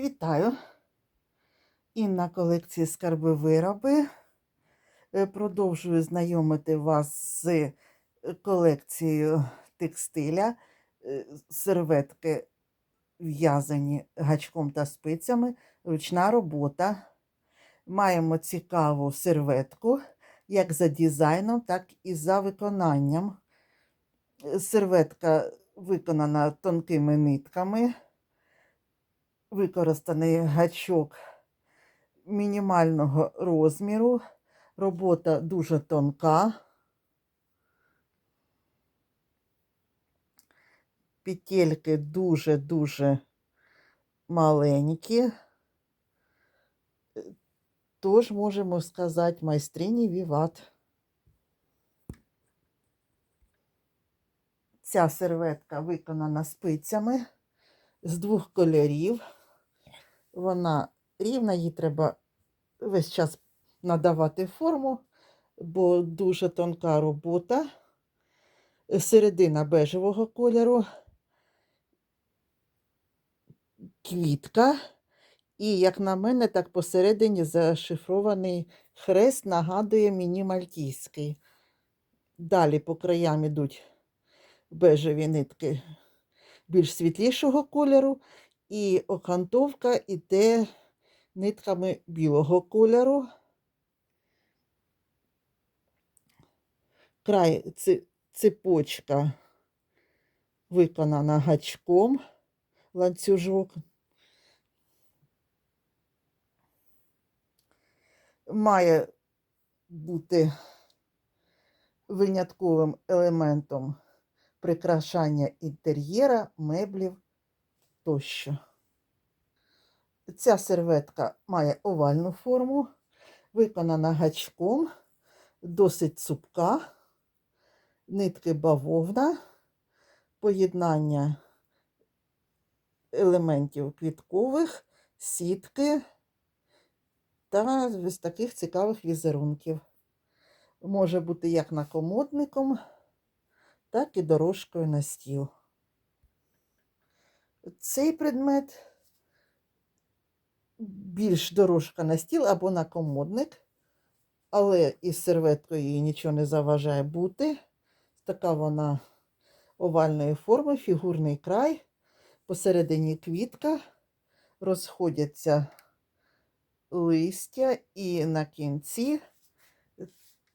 Вітаю! Інна колекції скарби вироби. Е, Продовжую знайомити вас з е, колекцією текстиля, Е, серветки в'язані гачком та спицями, ручна робота. Маємо цікаву серветку як за дизайном, так і за виконанням. Серветка виконана тонкими нитками використаний гачок мінімального розміру. Робота дуже тонка. Петельки дуже-дуже маленькі. Тож можемо сказати майстрині Віват. Ця серветка виконана спицями з двох кольорів. Вона рівна, їй треба весь час надавати форму, бо дуже тонка робота. Середина бежевого кольору, квітка. І, як на мене, так посередині зашифрований хрест нагадує мені мальтійський. Далі по краям ідуть бежеві нитки більш світлішого кольору, і окантовка іде нитками білого кольору. Край цепочка виконана гачком ланцюжок. Має бути винятковим елементом прикрашання інтер'єра, меблів тощо. Ця серветка має овальну форму, виконана гачком, досить цупка, нитки бавовна, поєднання елементів квіткових, сітки та ось таких цікавих візерунків. Може бути як накомодником, так і дорожкою на стіл. Цей предмет більш дорожка на стіл або на комодник, але із серветкою їй нічого не заважає бути. Така вона овальної форми, фігурний край, посередині квітка, розходяться листя і на кінці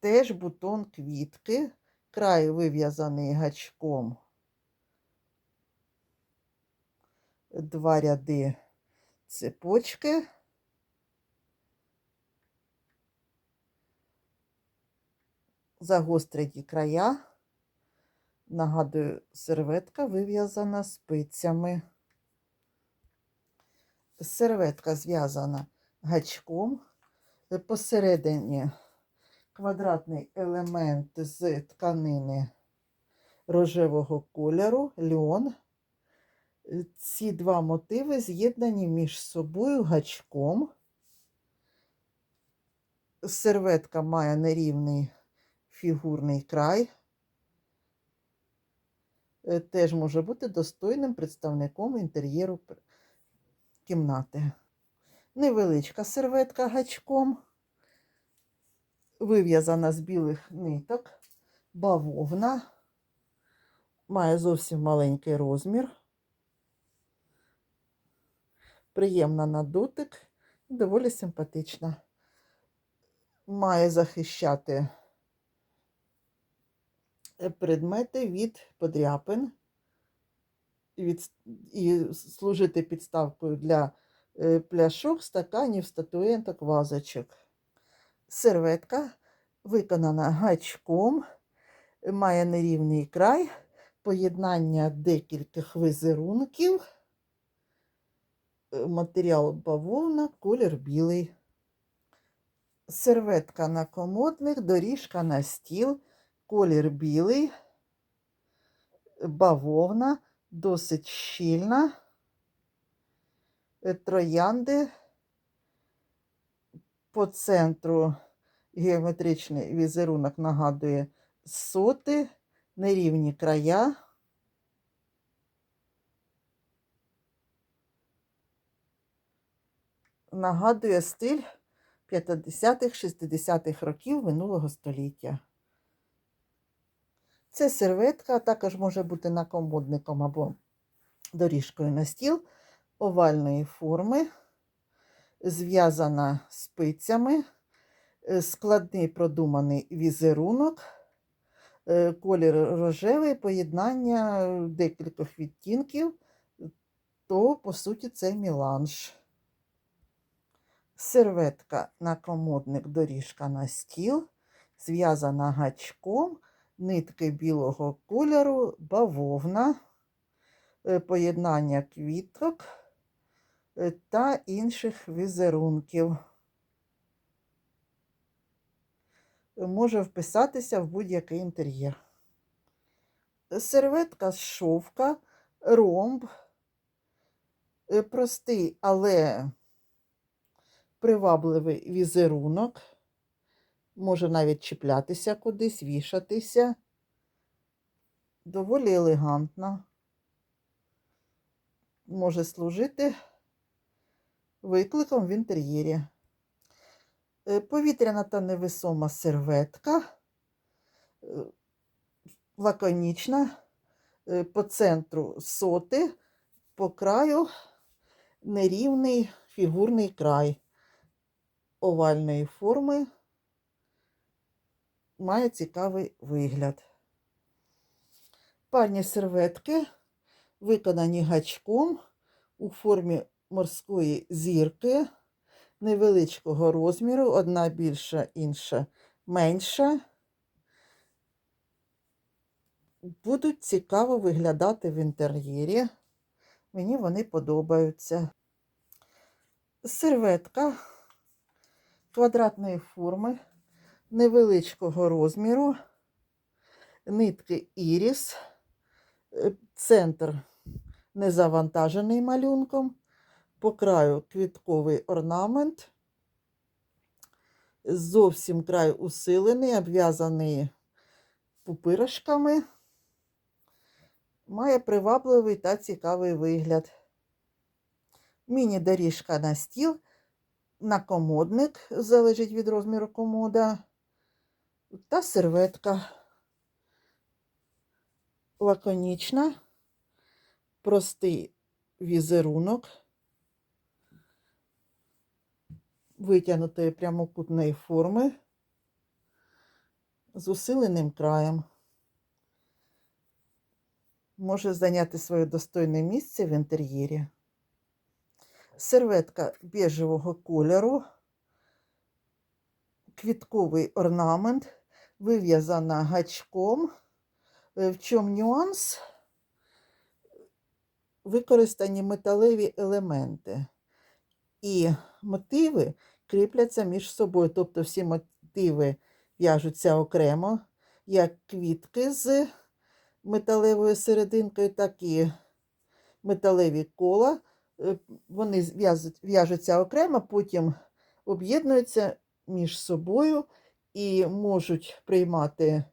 теж бутон квітки, край вив'язаний гачком. Два ряди цепочки. Загострені края. Нагадую, серветка вив'язана спицями. Серветка зв'язана гачком. Посередині квадратний елемент з тканини рожевого кольору, льон. Ці два мотиви з'єднані між собою гачком. Серветка має нерівний фігурний край. Е, Теж може бути достойним представником інтер'єру кімнати. Невеличка серветка гачком, вив'язана з білих ниток, бавовна, має зовсім маленький розмір. Приємна на дотик, доволі симпатична. Має захищати е, предмети від подряпин від, і служити підставкою для е, пляшок, стаканів, статуеток, вазочок. Серветка виконана гачком, має нерівний край, поєднання декількох візерунків, матеріал бавовна, колір білий. Серветка на комодних, доріжка на стіл, колір білий, бавовна, досить щільна, Е, троянди по центру геометричний візерунок нагадує соти, нерівні края. Нагадує стиль 50-х-60-х років минулого століття. Це серветка, також може бути накомодником або доріжкою на стіл овальної форми, зв'язана спицями, е, складний продуманий візерунок, е, колір рожевий, поєднання декількох відтінків, то, по суті, це міланж. Серветка накомодник, доріжка на стіл, зв'язана гачком, нитки білого кольору, бавовна, е, поєднання квіток е, та інших візерунків. Може вписатися в будь-який інтер'єр. Серветка з шовка, ромб, е, простий, але привабливий візерунок. Може навіть чіплятися кудись, вішатися. Доволі елегантна. Може служити викликом в інтер'єрі. Е, Повітряна та невесома серветка, е, лаконічна, е, по центру соти, по краю нерівний фігурний край овальної форми. Має цікавий вигляд. Парні серветки виконані гачком у формі морської зірки невеличкого розміру, одна більша, інша менша. Будуть цікаво виглядати в інтер'єрі. Мені вони подобаються. Серветка квадратної форми, невеличкого розміру, нитки іріс, е, центр не завантажений малюнком, по краю квітковий орнамент, зовсім край усилений, обв'язаний пупиришками, має привабливий та цікавий вигляд. Міні-доріжка на стіл, накомодник, залежить від розміру комода, та серветка лаконічна, простий візерунок, витягнутої прямокутної форми з усиленим краєм. Може зайняти своє достойне місце в інтер'єрі. Серветка біжевого кольору, квітковий орнамент, вив'язана гачком. Е, В чому нюанс? Використані металеві елементи. І мотиви кріпляться між собою. Тобто всі мотиви в'яжуться окремо, як квітки з металевою серединкою, так і металеві кола. Е, Вони в'яжуться окремо, потім об'єднуються між собою і можуть приймати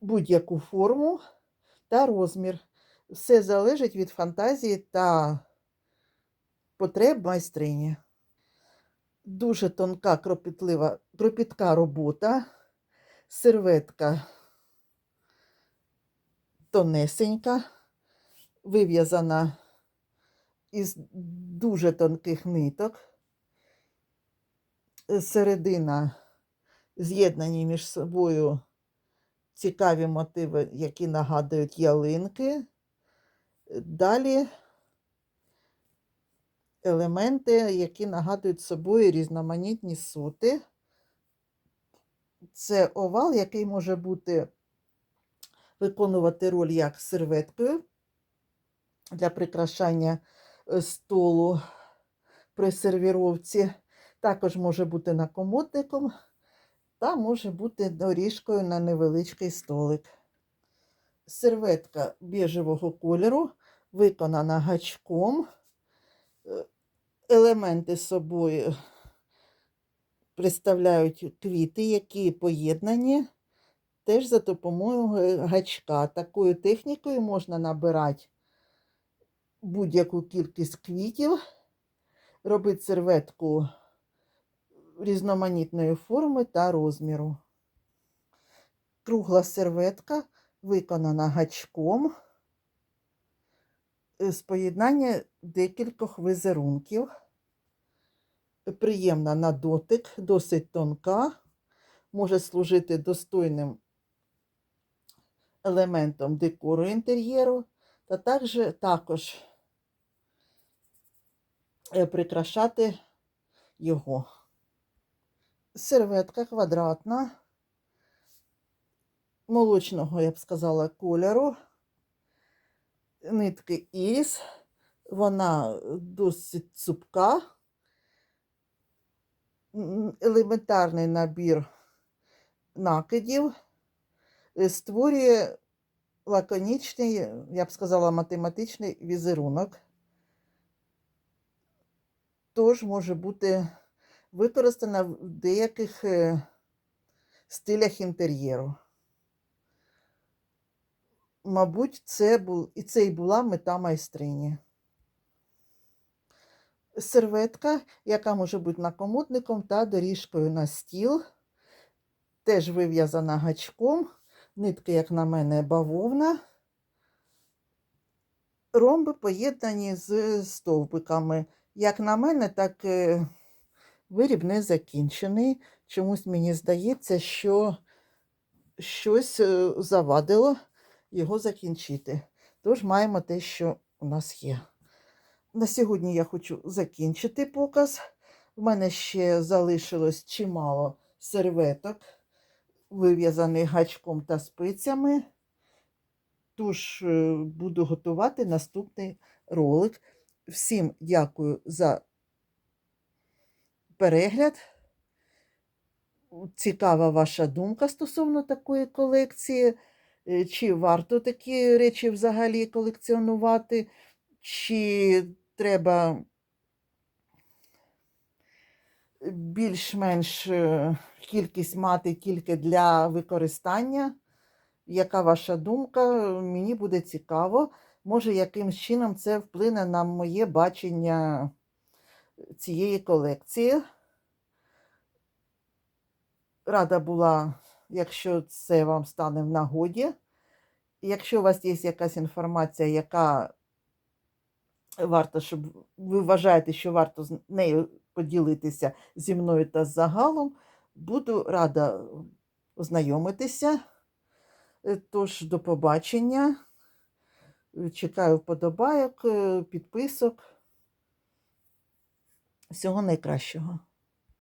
будь-яку форму та розмір. Все залежить від фантазії та потреб майстрині. Дуже тонка, кропітлива, кропітка робота, серветка тонесенька, вив'язана із дуже тонких ниток. Е, Середина з'єднані між собою цікаві мотиви, які нагадують ялинки. Далі елементи, які нагадують собою різноманітні сути. Це овал, який може бути виконувати роль як серветкою для прикрашання е, столу при сервіровці. Також може бути накомодником та може бути доріжкою на невеличкий столик. Серветка біжевого кольору виконана гачком. Е, Елементи собою представляють квіти, які поєднані теж за допомогою гачка. Такою технікою можна набирати будь-яку кількість квітів робити серветку різноманітної форми та розміру. Кругла серветка виконана гачком з поєднання декількох візерунків. Приємна на дотик, досить тонка, може служити достойним елементом декору інтер'єру, та також, також прикрашати його. Серветка квадратна, молочного, я б сказала, кольору, нитки іріс, вона досить цупка, елементарний набір накидів е, створює лаконічний, я б сказала, математичний візерунок. Тож може бути використана в деяких е, стилях інтер'єру. Мабуть, це бу, і це і була мета майстрині. Серветка, яка може бути накомодником та доріжкою на стіл, теж вив'язана гачком. Нитки, як на мене, бавовна. Ромби поєднані з стовбиками. Як на мене, так е, виріб не закінчений. Чомусь мені здається, що щось е, завадило його закінчити. Тож маємо те, що у нас є. На сьогодні я хочу закінчити показ. У мене ще залишилось чимало серветок, вив'язаних гачком та спицями. Тож е, буду готувати наступний ролик. Всім дякую за перегляд. Цікава ваша думка стосовно такої колекції. Е, Чи варто такі речі взагалі колекціонувати, чи треба більш-менш е, кількість мати тільки для використання? Яка ваша думка? Мені буде цікаво. Може, якимсь чином це вплине на моє бачення цієї колекції. Рада була, якщо це вам стане в нагоді. Якщо у вас є якась інформація, яка варто, щоб ви вважаєте, що варто з нею поділитися зі мною та з загалом, буду рада ознайомитися. Е, Тож, до побачення. Чекаю вподобайок, е, підписок. Всього найкращого.